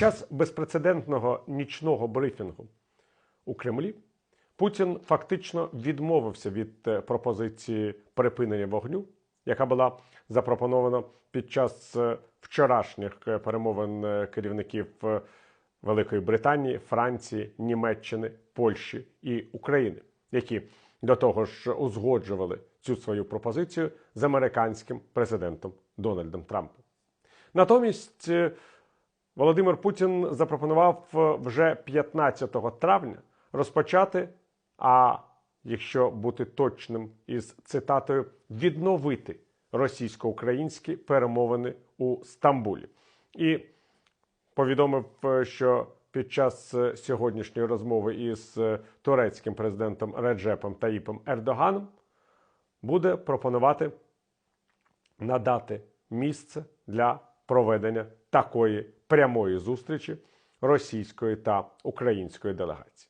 час безпрецедентного нічного брифінгу у Кремлі Путін фактично відмовився від е, пропозиції припинення вогню, яка була запропонована під час е, вчорашніх е, перемовин керівників Великої Британії, Франції, Німеччини, Польщі і України, які до того ж узгоджували цю свою пропозицію з американським президентом Дональдом Трампом. Натомість Володимир Путін запропонував е, вже 15 травня розпочати, а якщо бути точним із цитатою, відновити російсько-українські перемовини у Стамбулі. І повідомив, е, що під час е, сьогоднішньої розмови із турецьким президентом Реджепом Таїпом Ердоганом буде пропонувати надати місце для проведення такої прямої зустрічі російської та української делегації.